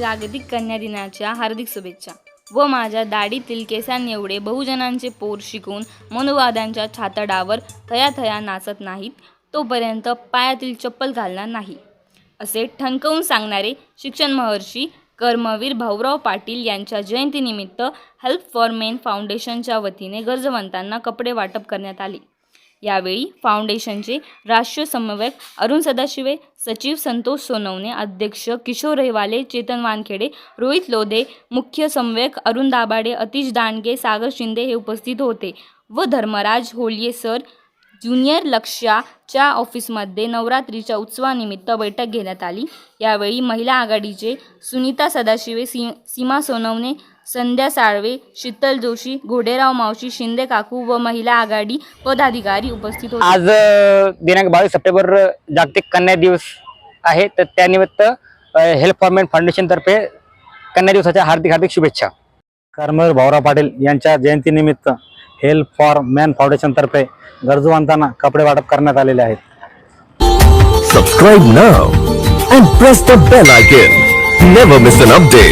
जागतिक कन्या दिनाच्या हार्दिक शुभेच्छा. व माझ्या दाढीतील केसांएवढे बहुजनांचे पोर शिकून मनोवाद्यांच्या छातडावर थया थया नाचत नाहीत तोपर्यंत पायातील चप्पल घालणार नाही. असे ठणकवून सांगणारे शिक्षण महर्षी कर्मवीर भाऊराव पाटील यांच्या जयंतीनिमित्त हेल्प फॉर मेन फाउंडेशनच्या वतीने गरजवंतांना कपडे वाटप करण्यात आले. यावेळी फाउंडेशनचे राष्ट्रीय समन्वयक अरुण सदाशिवे सचिव संतोष सोनवणे अध्यक्ष किशोर रेवाले चेतन वानखेडे रोहित लोधे मुख्य समन्वयक अरुण दाभाडे अतिश दांडगे सागर शिंदे हे उपस्थित होते व धर्मराज होलिये सर ज्युनियर लक्ष्याच्या ऑफिसमध्ये नवरात्रीच्या उत्सवानिमित्त बैठक घेण्यात आली. यावेळी महिला आघाडीचे सुनीता सदाशिवे सी सीमा सोनवणे संध्या साळवे शीतल जोशी घोडेराव मावशी शिंदे काकू व महिला आघाडी पदाधिकारी उपस्थित होते. आज दिनांक बावीस सप्टेंबर जागतिक कन्या दिवस आहे. तर त्यानिमित्त हेल्प फॉर मेन फाउंडेशन तर्फे कन्या दिवसाच्या हार्दिक हार्दिक शुभेच्छा. कर्मवीर भाऊराव पाटील यांच्या जयंतीनिमित्त हेल्प फॉर मॅन फाउंडेशन तर्फे गरजू वंतांना कपडे वाटप करण्यात आलेले आहेत. सबस्क्राईब ना and press the bell icon never miss an update